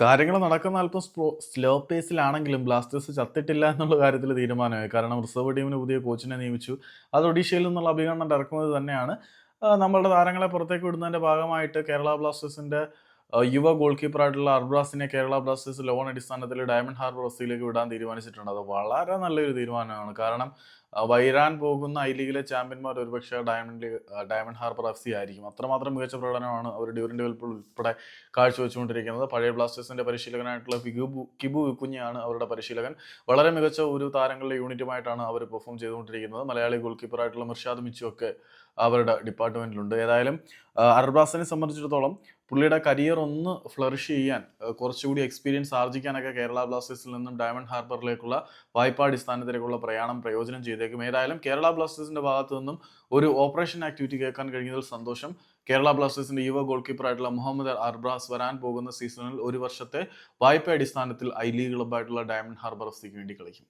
കാര്യങ്ങൾ നടക്കുന്ന അല്പം സ്ലോ സ്ലോ പേസിലാണെങ്കിലും ബ്ലാസ്റ്റേഴ്സ് ചത്തിട്ടില്ല എന്നുള്ള കാര്യത്തിൽ തീരുമാനമായി. കാരണം റിസർവ് ടീമിന് പുതിയ കോച്ചിനെ നിയമിച്ചു. അത് ഒഡീഷയിൽ നിന്നുള്ള അഭികണ്ണം ഇറക്കുന്നത് തന്നെയാണ്. നമ്മളുടെ താരങ്ങളെ പുറത്തേക്ക് വിടുന്നതിന്റെ ഭാഗമായിട്ട് കേരള ബ്ലാസ്റ്റേഴ്സിന്റെ യുവ ഗോൾ കീപ്പറായിട്ടുള്ള അർബ്രാസിനെ കേരള ബ്ലാസ്റ്റേഴ്സ് ലോൺ അടിസ്ഥാനത്തിൽ ഡയമണ്ട് ഹാർബർ എഫ്സിയിലേക്ക് വിടാൻ തീരുമാനിച്ചിട്ടുണ്ട്. അത് വളരെ നല്ലൊരു തീരുമാനമാണ്. കാരണം വൈരാൻ പോകുന്ന ഐ ലീഗിലെ ചാമ്പ്യന്മാർ ഒരുപക്ഷെ Diamond league Diamond Harbour F C ആയിരിക്കും. അത്രമാത്രം മികച്ച പ്രകടനമാണ് അവർ ഡ്യൂറിന്റെ വെൽപ്പിൾ ഉൾപ്പെടെ കാഴ്ചവെച്ചുകൊണ്ടിരിക്കുന്നത്. പഴയ ബ്ലാസ്റ്റേഴ്സിന്റെ പരിശീലകനായിട്ടുള്ള കിബു കിബു വിക്കുഞ്ഞാണ് അവരുടെ പരിശീലകൻ. വളരെ മികച്ച ഒരു താരങ്ങളുടെ യൂണിറ്റുമായിട്ടാണ് അവർ പെർഫോം ചെയ്തുകൊണ്ടിരിക്കുന്നത്. മലയാളി ഗോൾ കീപ്പറായിട്ടുള്ള മിർഷാദ് മിച്ചു ഒക്കെ അവരുടെ ഡിപ്പാർട്ട്മെന്റിലുണ്ട്. ഏതായാലും അർബാസിനെ സംബന്ധിച്ചിടത്തോളം പുള്ളിയുടെ കരിയർ ഒന്ന് ഫ്ലറിഷ് ചെയ്യാൻ കുറച്ചുകൂടി എക്സ്പീരിയൻസ് ആർജിക്കാനൊക്കെ കേരള ബ്ലാസ്റ്റേഴ്സിൽ നിന്നും ഡയമണ്ട് ഹാർബറിലേക്കുള്ള വായ്പാടിസ്ഥാനത്തിലേക്കുള്ള പ്രയാണം പ്രയോജനം ചെയ്തേക്കും ഏതായാലും കേരള ബ്ലാസ്റ്റേഴ്സിന്റെ ഭാഗത്തു നിന്നും ഒരു ഓപ്പറേഷൻ ആക്ടിവിറ്റി കേൾക്കാൻ കഴിഞ്ഞതിൽ സന്തോഷം. കേരള ബ്ലാസ്റ്റേഴ്സിന്റെ യുവ ഗോൾ കീപ്പറായിട്ടുള്ള മുഹമ്മദ് അർബ്രാസ് വരാൻ പോകുന്ന സീസണിൽ ഒരു വർഷത്തെ വായ്പ അടിസ്ഥാനത്തിൽ ഐ ലീഗ് ക്ലബ്ബായിട്ടുള്ള ഡയമണ്ട് ഹാർബർ എഫ് സിക്ക് വേണ്ടി കളിക്കും.